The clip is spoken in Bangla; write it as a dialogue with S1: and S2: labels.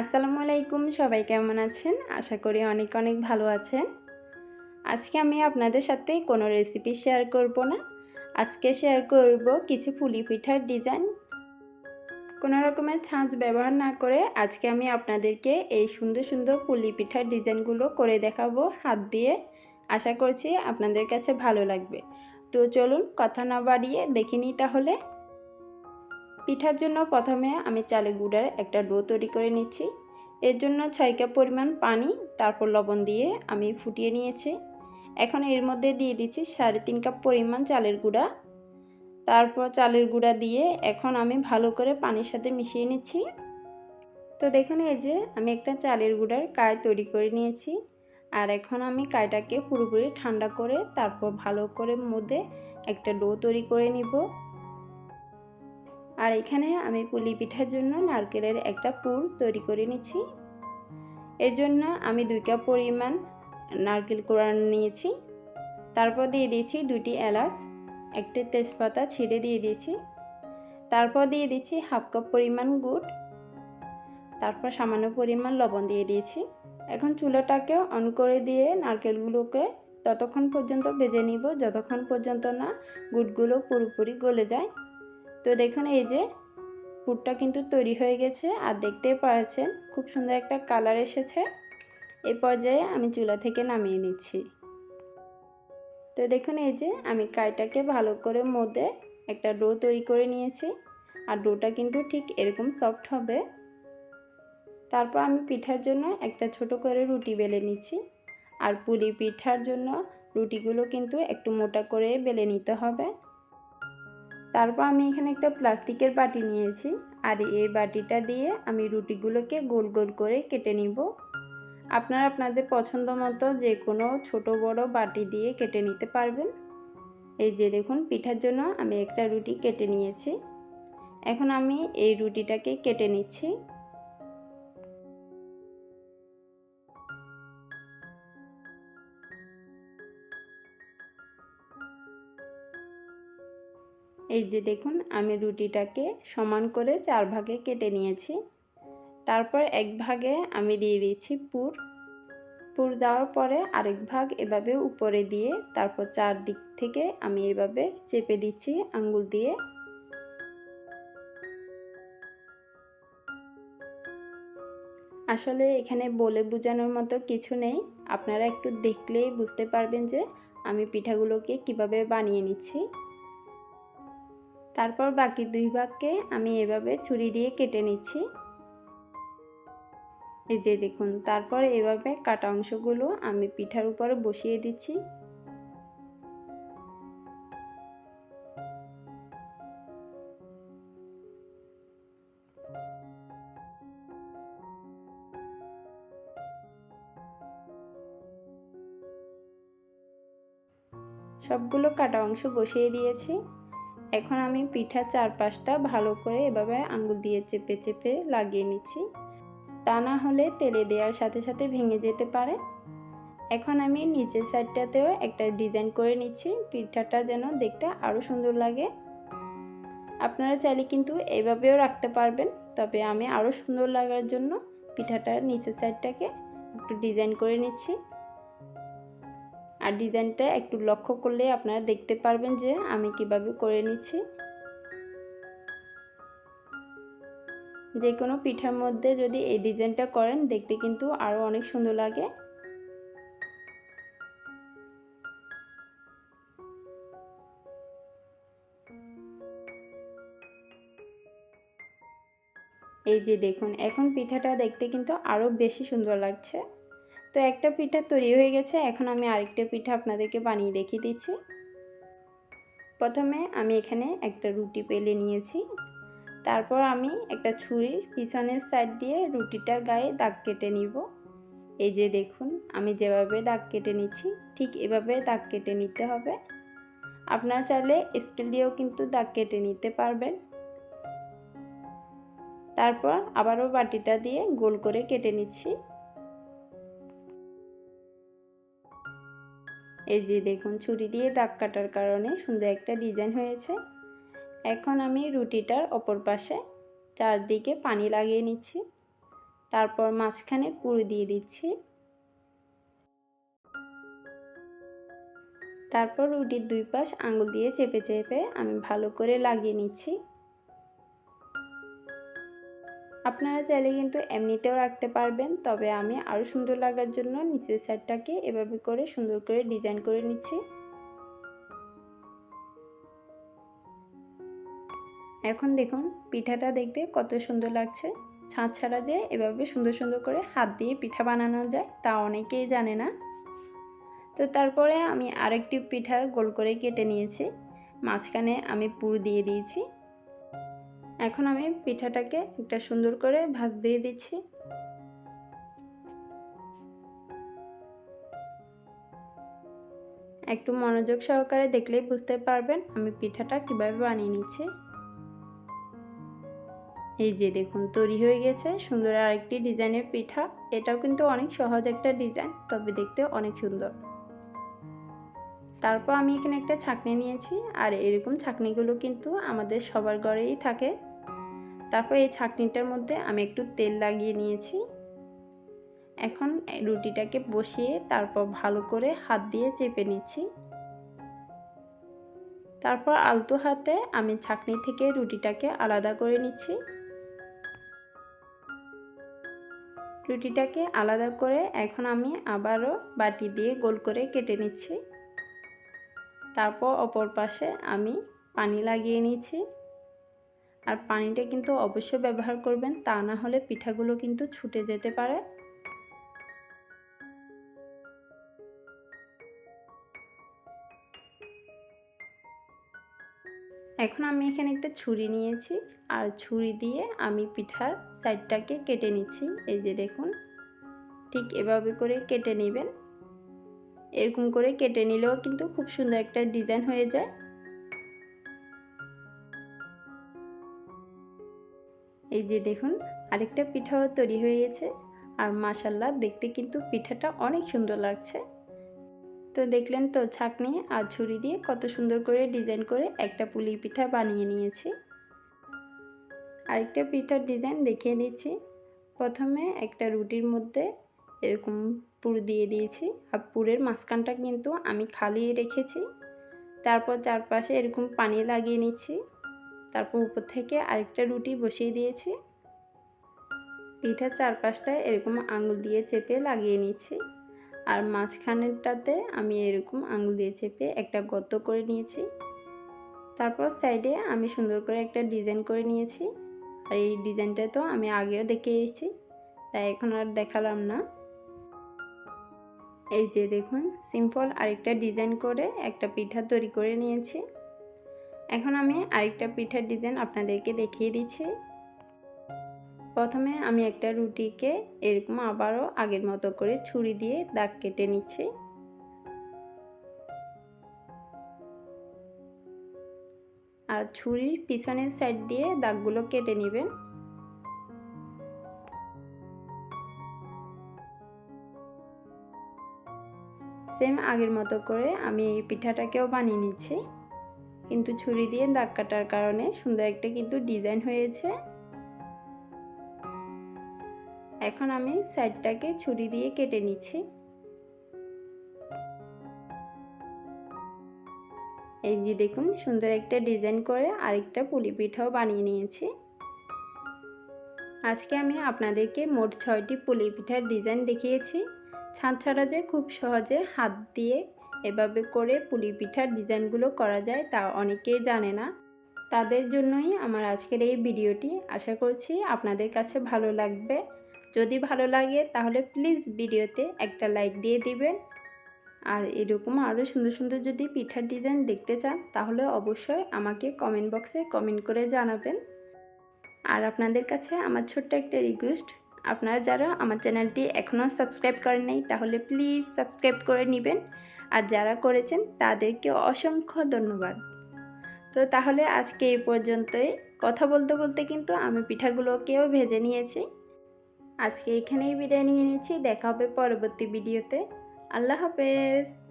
S1: আসসালামু আলাইকুম, সবাই কেমন আছেন? আশা করি অনেক অনেক ভালো আছেন। আজকে আমি আপনাদের সাথে কোনো রেসিপি শেয়ার করব না। আজকে শেয়ার করব কিছু পুলি পিঠার ডিজাইন কোনো রকমের ছাঁচ ব্যবহার না করে আজকে আমি আপনাদেরকে এই সুন্দর সুন্দর পুলি পিঠার ডিজাইনগুলো করে দেখাবো হাত দিয়ে। আশা করছি আপনাদের কাছে ভালো লাগবে। তো চলুন কথা না বাড়িয়ে দেখে নিই তাহলে। পিঠার জন্য প্রথমে আমি চালের গুঁড়ার একটা ডো তৈরি করে নিচ্ছি। এর জন্য ছয় কাপ পরিমাণ পানি, তারপর লবণ দিয়ে আমি ফুটিয়ে নিয়েছি। এখন এর মধ্যে দিয়ে দিচ্ছি সাড়ে তিন কাপ পরিমাণ চালের গুঁড়া। তারপর চালের গুঁড়া দিয়ে এখন আমি ভালো করে পানির সাথে মিশিয়ে নিচ্ছি। তো দেখুন, এই যে আমি একটা চালের গুঁড়ার কায় তৈরি করে নিয়েছি। আর এখন আমি কায়টাকে পুরোপুরি ঠান্ডা করে, তারপর ভালো করে মধ্যে একটা ডো তৈরি করে নিব। আর এখানে আমি পুলি পিঠার জন্য নারকেলের একটা পুর তৈরি করে নিচ্ছি। এর জন্য আমি দুই কাপ পরিমাণ নারকেল কোরআন নিয়েছি। তারপর দিয়ে দিয়েছি দুটি এলাচ, একটি তেজপাতা ছিঁড়ে দিয়ে দিয়েছি। তারপর দিয়ে দিচ্ছি হাফ কাপ পরিমাণ গুড়। তারপর সামান্য পরিমাণ লবণ দিয়ে দিয়েছি। এখন চুলোটাকে অন করে দিয়ে নারকেলগুলোকে ততক্ষণ পর্যন্ত ভেজে নিব। যতক্ষণ পর্যন্ত না গুড়গুলো পুরোপুরি গলে যায় তো দেখুন, এই যে পুরটা কিন্তু তৈরি হয়ে গেছে আর দেখতে পাচ্ছেন, খুব সুন্দর একটা কালার এসেছে। এই পর্যায়ে আমি চুলা থেকে নামিয়ে নিচ্ছি। তো দেখুন, এই যে আমি কাইটাকে ভালো করে মধ্যে একটা ডো তৈরি করে নিয়েছি আর ডোটা কিন্তু ঠিক এরকম সফট হবে। তারপর আমি পিঠার জন্য একটা ছোট করে রুটি বেলে নিচ্ছি আর পুলি পিঠার জন্য রুটিগুলো কিন্তু একটু মোটা করে বেলে নিতে হবে। তারপর আমি এখানে একটা প্লাস্টিকের বাটি নিয়েছি। আর এই বাটিটা দিয়ে আমি রুটিগুলোকে গোল গোল করে কেটে নিব। আপনারা আপনাদের পছন্দ মতো যে কোনো ছোট বড় বাটি দিয়ে কেটে নিতে পারবেন। এই যে দেখুন, পিঠার জন্য আমি একটা রুটি কেটে নিয়েছি। এখন আমি এই রুটিটাকে কেটে নিচ্ছি। এই যে দেখুন, আমি রুটিটাকে সমান করে চার ভাগে কেটে নিয়েছি। তারপর এক ভাগে আমি দিয়ে দিয়েছি পুর। পুর দেওয়ার পরে আরেক ভাগ এভাবে উপরে দিয়ে তারপর চার দিক থেকে আমি এভাবে চেপে দিচ্ছি আঙ্গুল দিয়ে। আসলে এখানে বলে বোঝানোর মতো কিছু নেই। আপনারা একটু দেখলেই বুঝতে পারবেন যে আমি পিঠাগুলোকে কীভাবে বানিয়ে নিচ্ছি। তারপর বাকি দুই ভাগকে আমি এভাবে ছুরি দিয়ে কেটে নিচ্ছি। এই যে দেখুন, তারপর এভাবে কাটা অংশগুলো আমি পিঠার উপরে বসিয়ে দিচ্ছি। সবগুলো কাটা অংশ বসিয়ে দিয়েছি। এখন আমি পিঠার চারপাশটা ভালো করে এভাবে আঙ্গুল দিয়ে চেপে চেপে লাগিয়ে নিচ্ছি। তা না হলে তেলে দেওয়ার সাথে সাথে ভেঙে যেতে পারে। এখন আমি নিচের সাইডটাতেও একটা ডিজাইন করে নিচ্ছি। পিঠাটা যেন দেখতে আরও সুন্দর লাগে। আপনারা চাইলে কিন্তু এভাবেও রাখতে পারবেন, তবে আমি আরও সুন্দর লাগার জন্য পিঠাটার নিচের সাইডটাকে একটু ডিজাইন করে নিচ্ছি। আর ডিজাইনটা একটু লক্ষ্য করলে আপনারা দেখতে পারবেন যে আমি কীভাবে করে নিচ্ছি। যে কোনো পিঠার মধ্যে যদি এই ডিজাইনটা করেন, দেখতে কিন্তু আরও অনেক সুন্দর লাগে। এই যে দেখুন, এখন পিঠাটা দেখতে কিন্তু আরও বেশি সুন্দর লাগছে। তো একটা পিঠা তৈরি হয়ে গেছে, এখন আমি আরেকটা পিঠা আপনাদেরকে বানিয়ে দেখিয়ে দিচ্ছি। প্রথমে আমি এখানে একটা রুটি পেলে নিয়েছি। তারপর আমি একটা ছুরির পিছনের সাইড দিয়ে রুটিটার গায়ে দাগ কেটে নিব। এই যে দেখুন, আমি যেভাবে দাগ কেটে নিচ্ছি, ঠিক এভাবে দাগ কেটে নিতে হবে। আপনারা চাইলে স্কেল দিয়েও কিন্তু দাগ কেটে নিতে পারবেন। তারপর আবারও বাটিটা দিয়ে গোল করে কেটে নিচ্ছি। এই যে দেখুন, ছুরি দিয়ে দাগ কাটার কারণে সুন্দর একটা ডিজাইন হয়েছে। এখন আমি রুটিটার অপর পাশে চারদিকে পানি লাগিয়ে নিচ্ছি। তারপর মাঝখানে পুরো দিয়ে দিচ্ছি। তারপর রুটির দুই পাশ আঙুল দিয়ে চেপে চেপে আমি ভালো করে লাগিয়ে নিচ্ছি। আপনারা চাইলে কিন্তু এমনিতেও রাখতে পারবেন, তবে আমি আরও সুন্দর লাগার জন্য নিচের সাইডটাকে এভাবে করে সুন্দর করে ডিজাইন করে নিচ্ছি। এখন দেখুন, পিঠাটা দেখতে কত সুন্দর লাগছে। ছাঁচ ছাড়া যে এভাবে সুন্দর সুন্দর করে হাত দিয়ে পিঠা বানানো যায়, তা অনেকেই জানে না। তো তারপরে আমি আরেকটি পিঠা গোল করে কেটে নিয়েছি। মাঝখানে আমি পুর দিয়ে দিয়েছি। এখন আমি পিঠাটাকে একটা সুন্দর করে ভাজ দিয়ে দিচ্ছি। একটু মনোযোগ সহকারে দেখলেই বুঝতে পারবেন আমি পিঠাটা কীভাবে বানিয়ে নিচ্ছি। এই যে দেখুন, তৈরি হয়ে গেছে সুন্দর আরেকটি ডিজাইনের পিঠা। এটাও কিন্তু অনেক সহজ একটা ডিজাইন, তবে দেখতে অনেক সুন্দর। তারপর আমি এখানে একটা ছাঁকনি নিয়েছি, আর এরকম ছাঁকনিগুলো কিন্তু আমাদের সবার ঘরেই থাকে। তারপর এই ছাঁকনিটার মধ্যে আমি একটু তেল লাগিয়ে নিয়েছি। এখন রুটিটাকে বসিয়ে তারপর ভালো করে হাত দিয়ে চেপে নিচ্ছি। তারপর আলতো হাতে আমি ছাঁকনি থেকে রুটিটাকে আলাদা করে নিচ্ছি। রুটিটাকে আলাদা করে এখন আমি আবারও বাটি দিয়ে গোল করে কেটে নিচ্ছি। তারপর অপর পাশে আমি পানি লাগিয়ে নিয়েছি। আর পানিটা কিন্তু অবশ্যই ব্যবহার করবেন, তা না হলে পিঠাগুলো কিন্তু ছুটে যেতে পারে। এখন আমি এখানে একটা ছুরি নিয়েছি, আর ছুরি দিয়ে আমি পিঠার সাইডটাকে কেটে নিচ্ছি। এই যে দেখুন, ঠিক এভাবে করে কেটে নেবেন। এরকম করে কেটে নিলেও কিন্তু খুব সুন্দর একটা ডিজাইন হয়ে যায়। এই যে দেখুন, আরেকটা পিঠাও তৈরি হয়ে গেছে। আর মাসাল্লা দেখতে কিন্তু পিঠাটা অনেক সুন্দর লাগছে। তো দেখলেন তো, ছাকনি আর ছুরি দিয়ে কত সুন্দর করে ডিজাইন করে একটা পুলি পিঠা বানিয়ে নিয়েছি। আরেকটা পিঠার ডিজাইন দেখিয়ে দিচ্ছি। প্রথমে একটা রুটির মধ্যে এরকম পুর দিয়ে দিয়েছি। আর পুরের মাঝখানটা কিন্তু আমি খালি রেখেছি। তারপর চারপাশে এরকম পানি লাগিয়ে নিচ্ছি। তারপর উপর থেকে আরেকটা রুটি বসিয়ে দিয়েছি। পিঠার চারপাশটা এরকম আঙুল দিয়ে চেপে লাগিয়ে নিচ্ছি। আর মাঝখানেরটাতে আমি এরকম আঙুল দিয়ে চেপে একটা গর্ত করে নিয়েছি। তারপর সাইডে আমি সুন্দর করে একটা ডিজাইন করে নিয়েছি। আর এই ডিজাইনটা তো আমি আগেও দেখে এসেছি তাই এখন আর দেখালাম না। এই যে দেখুন সিম্পল আরেকটা ডিজাইন করে একটা পিঠা তৈরি করে নিয়েছি। এখন আমি আরেকটা পিঠার ডিজাইন আপনাদেরকে দেখিয়ে দিচ্ছি। প্রথমে আমি একটা রুটিকে এরকম আবারও আগের মতো করে ছুরি দিয়ে দাগ কেটে নিচ্ছি। আর ছুরির পিছনের সাইড দিয়ে দাগগুলো কেটে নেবেন। সেম আগের মতো করে আমি এই পিঠাটাকেও বানিয়ে নিচ্ছি। কিন্তু ছুরি দিয়ে দাগ কাটার কারণে সুন্দর একটা কিন্তু ডিজাইন হয়েছে। এখন আমি সাইডটাকে ছুরি দিয়ে কেটে নিচ্ছি। এই যে দেখুন, সুন্দর একটা ডিজাইন করে আরেকটা পুলি পিঠাও বানিয়ে নিয়েছি। আজকে আমি আপনাদেরকে মোট ছয়টি পুলি পিঠার ডিজাইন দেখিয়েছি। ছাদ ছাড়া যে খুব সহজে হাত দিয়ে এভাবে করে পুলি পিঠার ডিজাইনগুলো করা যায় তা অনেকেই জানে না। তাদের জন্যই আমার আজকের এই ভিডিওটি। আশা করছি আপনাদের কাছে ভালো লাগবে। যদি ভালো লাগে তাহলে প্লিজ ভিডিওতে একটা লাইক দিয়ে দিবেন। আর এরকম আরও সুন্দর সুন্দর যদি পিঠার ডিজাইন দেখতে চান তাহলে অবশ্যই আমাকে কমেন্ট বক্সে কমেন্ট করে জানাবেন। আর আপনাদের কাছে আমার ছোট্ট একটা রিকোয়েস্ট আপনারা যারা আমার চ্যানেলটি এখনও সাবস্ক্রাইব করেন নাই, তাহলে প্লিজ সাবস্ক্রাইব করে নেবেন। আর যারা করেছেন, তাদেরকে অসংখ্য ধন্যবাদ। তো তাহলে আজকে এই পর্যন্তই। কথা বলতে বলতে কিন্তু আমি পিঠাগুলোকেও ভেজে নিয়েছি। আজকে এখানেই বিদায় নিয়ে নিচ্ছি। দেখা হবে পরবর্তী ভিডিওতে। আল্লাহ হাফেজ।